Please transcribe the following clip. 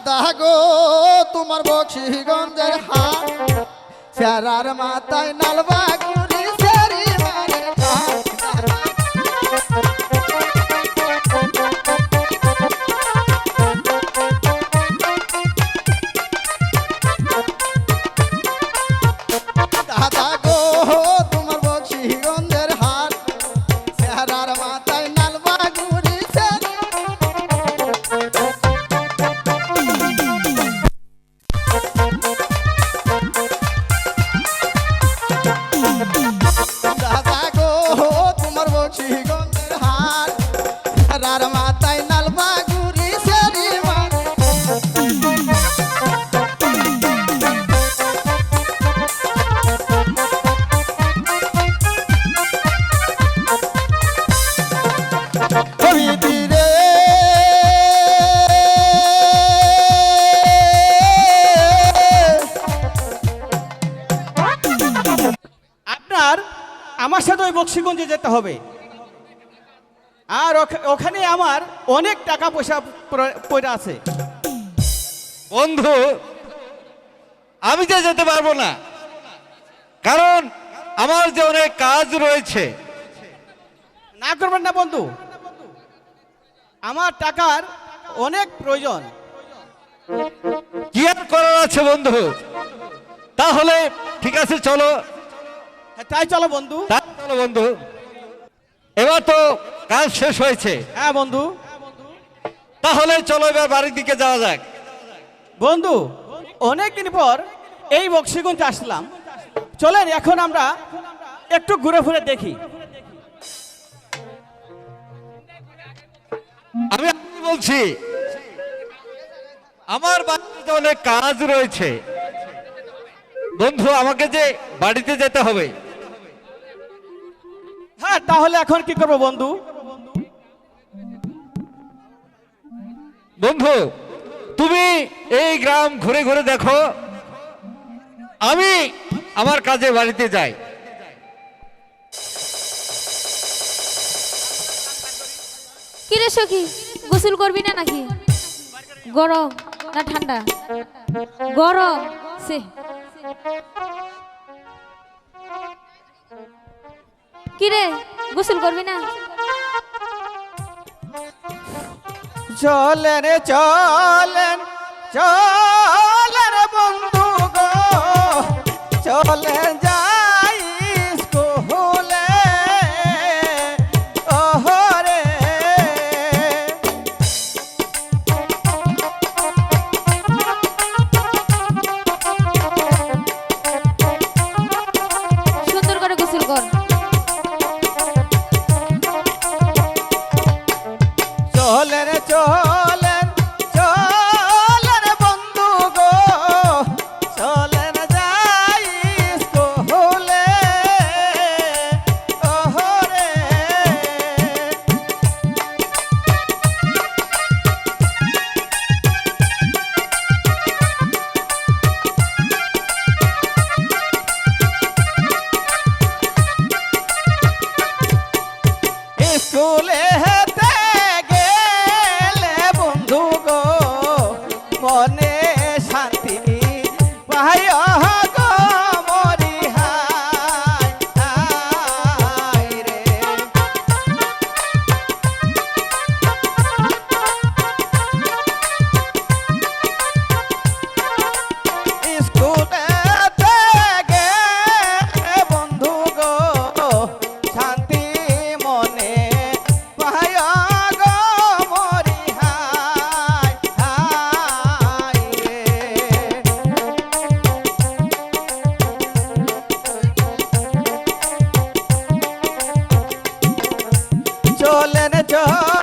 দাদা গো তোমার বক্সিগঞ্জের হাট চেরার মাথায় নালবাগুলি আপনার আমার সাথে ওই বক্সিগঞ্জে যেতে হবে। আর ওখানে আমার অনেক টাকা পয়সা পড়ে- আছে। বন্ধু আমি যে যেতে পারব না। কারণ আমার যে অনেক কাজ রয়েছে। না করবেন না বন্ধু। আমার টাকার অনেক প্রয়োজন। কি আর করার আছে বন্ধু? তাহলে ঠিক আছে চলো। তাই চলো বন্ধু। তাই চলো বন্ধু। এবার তো কাজ শেষ হয়েছে। হ্যাঁ বন্ধু। তাহলে চলো এবার বাড়ির দিকে যাওয়া যাক। বন্ধু অনেক দিন পর এই বক্সিগঞ্জ আসলাম। চলেন এখন আমরা একটু ঘুরে ঘুরে দেখি। আমি বলছি আমার বাড়িতে অনেক কাজ রয়েছে। বন্ধু আমাকে যে বাড়িতে যেতে হবে। হ্যাঁ তাহলে এখন কি করব বন্ধু? বন্ধু তুমি এই গ্রাম ঘুরে ঘুরে দেখো। আমি আমার কাজে বাড়িতে যাই। কিরে সখি গোসল করবি না নাকি? গরম না ঠান্ডা? গরম সে। কিরে গোসল করবি না? চলেন চলেন চলেন বন্ধু গো চলেন চলেন চলেন का